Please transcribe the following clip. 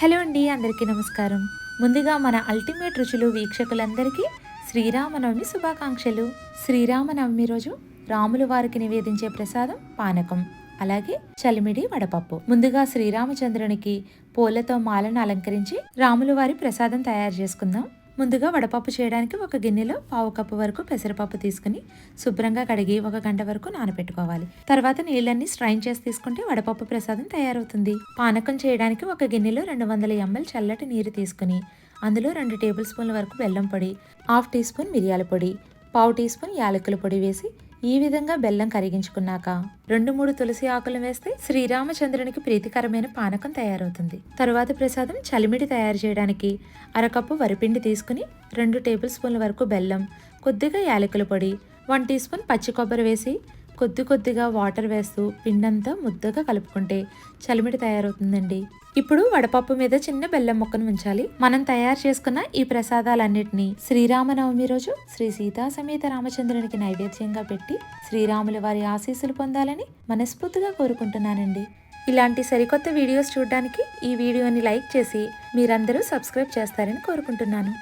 Hello అండి అందరికీ నమస్కారం. ముందుగా మన అల్టిమేట్ రుచులు వీక్షకులందరికీ శ్రీరామనవమి శుభాకాంక్షలు. శ్రీరామనవమి రోజు రాముల వారికి నివేదించే ప్రసాదం పానకం అలాగే చలిమిడి వడపప్పు. ముందుగా శ్రీరామచంద్రునికి పూలతో మాలను అలంకరించి రాముల వారి ప్రసాదం తయారు చేసుకుందాం. ముందుగా వడపప్పు చేయడానికి ఒక గిన్నెలో పావు కప్పు వరకు పెసరపప్పు తీసుకుని శుభ్రంగా కడిగి ఒక గంట వరకు నానబెట్టుకోవాలి. తర్వాత నీళ్ళన్ని స్ట్రైన్ చేసి తీసుకుంటే వడపప్పు ప్రసాదం తయారవుతుంది. పానకం చేయడానికి ఒక గిన్నెలో రెండు వందల ఎంఎల్ చల్లటి నీరు తీసుకుని అందులో రెండు టేబుల్ స్పూన్ల వరకు బెల్లం పొడి హాఫ్ టీ స్పూన్ మిరియాల పొడి పావు టీ స్పూన్ యాలకుల పొడి వేసి ఈ విధంగా బెల్లం కరిగించుకున్నాక రెండు మూడు తులసి ఆకులు వేస్తే శ్రీరామచంద్రునికి ప్రీతికరమైన పానకం తయారవుతుంది. తరువాత ప్రసాదం చలిమిడి తయారు చేయడానికి అరకప్పు వరిపిండి తీసుకుని రెండు టేబుల్ స్పూన్ల వరకు బెల్లం కొద్దిగా యాలకుల పొడి వన్ టీ స్పూన్ పచ్చి కొబ్బరి వేసి కొద్ది కొద్దిగా వాటర్ వేస్తూ పిండంతా ముద్దగా కలుపుకుంటే చలిమిడి తయారవుతుందండి. ఇప్పుడు వడపప్పు మీద చిన్న బెల్లం ముక్కను ఉంచాలి మనం తయారు చేసుకున్న ఈ ప్రసాదాలన్నిటినీ శ్రీరామనవమి రోజు శ్రీ సీతా సమేత రామచంద్రునికి నైవేద్యంగా పెట్టి శ్రీరాముల వారి ఆశీస్సులు పొందాలని మనస్ఫూర్తిగా కోరుకుంటున్నానండి. ఇలాంటి సరికొత్త వీడియోస్ చూడడానికి ఈ వీడియోని లైక్ చేసి మీరందరూ సబ్స్క్రైబ్ చేస్తారని కోరుకుంటున్నాను.